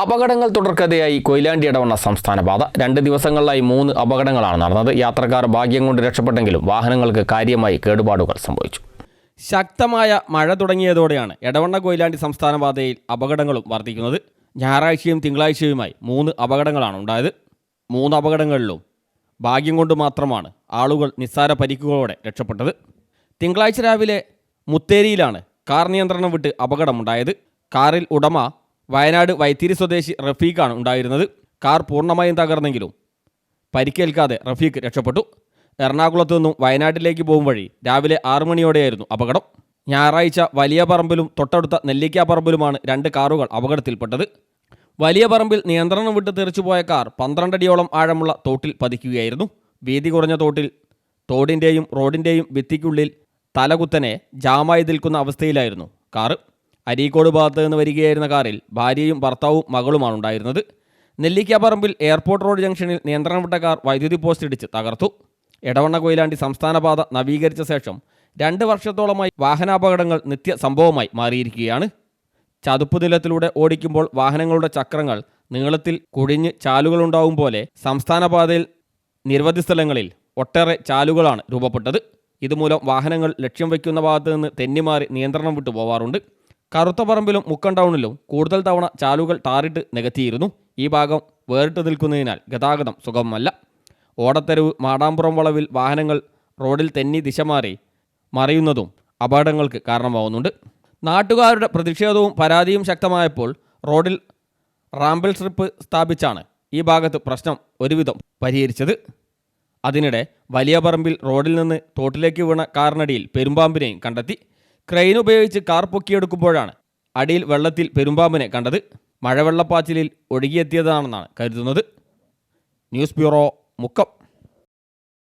അപകടങ്ങൾ തുടർക്കഥയായി കൊയിലാണ്ടി ഇടവണ്ണ സംസ്ഥാന പാത. രണ്ട് ദിവസങ്ങളിലായി മൂന്ന് അപകടങ്ങളാണ് നടന്നത്. യാത്രക്കാർ ഭാഗ്യം കൊണ്ട് രക്ഷപ്പെട്ടെങ്കിലും വാഹനങ്ങൾക്ക് കാര്യമായി കേടുപാടുകൾ സംഭവിച്ചു. ശക്തമായ മഴ തുടങ്ങിയതോടെയാണ് എടവണ്ണ കൊയിലാണ്ടി സംസ്ഥാന പാതയിൽ അപകടങ്ങളും വർദ്ധിക്കുന്നത്. ഞായറാഴ്ചയും തിങ്കളാഴ്ചയുമായി മൂന്ന് അപകടങ്ങളാണ് ഉണ്ടായത്. മൂന്ന് അപകടങ്ങളിലും ഭാഗ്യം കൊണ്ട് മാത്രമാണ് ആളുകൾ നിസ്സാര പരിക്കുകളോടെ രക്ഷപ്പെട്ടത്. തിങ്കളാഴ്ച രാവിലെ മുത്തേരിയിലാണ് കാർ നിയന്ത്രണം വിട്ട് അപകടമുണ്ടായത്. കാറിൽ ഉടമ വയനാട് വൈത്തിരി സ്വദേശി റഫീഖാണ് ഉണ്ടായിരുന്നത്. കാർ പൂർണമായും തകർന്നെങ്കിലും പരിക്കേൽക്കാതെ റഫീഖ് രക്ഷപ്പെട്ടു. എറണാകുളത്തു നിന്നും വയനാട്ടിലേക്ക് പോകും വഴി രാവിലെ ആറു മണിയോടെയായിരുന്നു അപകടം. ഞായറാഴ്ച വലിയ പറമ്പിലും തൊട്ടടുത്ത നെല്ലിക്ക പറമ്പിലുമാണ് രണ്ട് കാറുകൾ അപകടത്തിൽപ്പെട്ടത്. വലിയ പറമ്പിൽ നിയന്ത്രണം വിട്ട് തെറിച്ചുപോയ കാർ പന്ത്രണ്ടടിയോളം ആഴമുള്ള തോട്ടിൽ പതിക്കുകയായിരുന്നു. വീതി കുറഞ്ഞ തോട്ടിൽ തോടിന്റെയും റോഡിന്റെയും ഭിത്തിക്കുള്ളിൽ തലകുത്തനെ ജാമായി നിൽക്കുന്ന അവസ്ഥയിലായിരുന്നു കാറ്. അരീക്കോട് ഭാഗത്ത് നിന്ന് വരികയായിരുന്ന കാറിൽ ഭാര്യയും ഭർത്താവും മകളുമാണ് ഉണ്ടായിരുന്നത്. നെല്ലിക്കാപ്പറമ്പിൽ എയർപോർട്ട് റോഡ് ജംഗ്ഷനിൽ നിയന്ത്രണം വിട്ട കാർ വൈദ്യുതി പോസ്റ്റ് ഇടിച്ച് തകർത്തു. എടവണ്ണ കൊയിലാണ്ടി സംസ്ഥാന പാത നവീകരിച്ച ശേഷം രണ്ട് വർഷത്തോളമായി വാഹനാപകടങ്ങൾ നിത്യ സംഭവമായി മാറിയിരിക്കുകയാണ്. ചതുപ്പ് നിലത്തിലൂടെ ഓടിക്കുമ്പോൾ വാഹനങ്ങളുടെ ചക്രങ്ങൾ നീളത്തിൽ കുഴിഞ്ഞ് ചാലുകളുണ്ടാവും പോലെ സംസ്ഥാനപാതയിൽ നിരവധി സ്ഥലങ്ങളിൽ ഒട്ടേറെ ചാലുകളാണ് രൂപപ്പെട്ടത്. ഇതുമൂലം വാഹനങ്ങൾ ലക്ഷ്യം വയ്ക്കുന്ന ഭാഗത്ത് നിന്ന് തെന്നിമാറി നിയന്ത്രണം വിട്ടു പോവാറുണ്ട്. കറുത്ത പറമ്പിലും മുക്കം ടൗണിലും കൂടുതൽ തവണ ചാലുകൾ ടാറിട്ട് നികത്തിയിരുന്നു. ഈ ഭാഗം വേറിട്ട് നിൽക്കുന്നതിനാൽ ഗതാഗതം സുഗമമല്ല. ഓടത്തെരുവ് മാടാമ്പുറം വളവിൽ വാഹനങ്ങൾ റോഡിൽ തെന്നി ദിശ മാറി മറിയുന്നതും അപകടങ്ങൾക്ക് കാരണമാവുന്നുണ്ട്. നാട്ടുകാരുടെ പ്രതിഷേധവും പരാതിയും ശക്തമായപ്പോൾ റോഡിൽ റാമ്പിൾ സ്ട്രിപ്പ് സ്ഥാപിച്ചാണ് ഈ ഭാഗത്ത് പ്രശ്നം ഒരുവിധം പരിഹരിച്ചത്. അതിനിടെ വലിയ പറമ്പിൽ റോഡിൽ നിന്ന് തോട്ടിലേക്ക് വീണ കാറിനടിയിൽ പെരുമ്പാമ്പിനെയും കണ്ടെത്തി. ക്രെയിൻ ഉപയോഗിച്ച് കാർ പൊക്കിയെടുക്കുമ്പോഴാണ് അടിയിൽ വെള്ളത്തിൽ പെരുമ്പാമ്പിനെ കണ്ടത്. മഴവെള്ളപ്പാച്ചിലിൽ ഒഴുകിയെത്തിയതാണെന്നാണ് കരുതുന്നത്. News bureau Mukkam.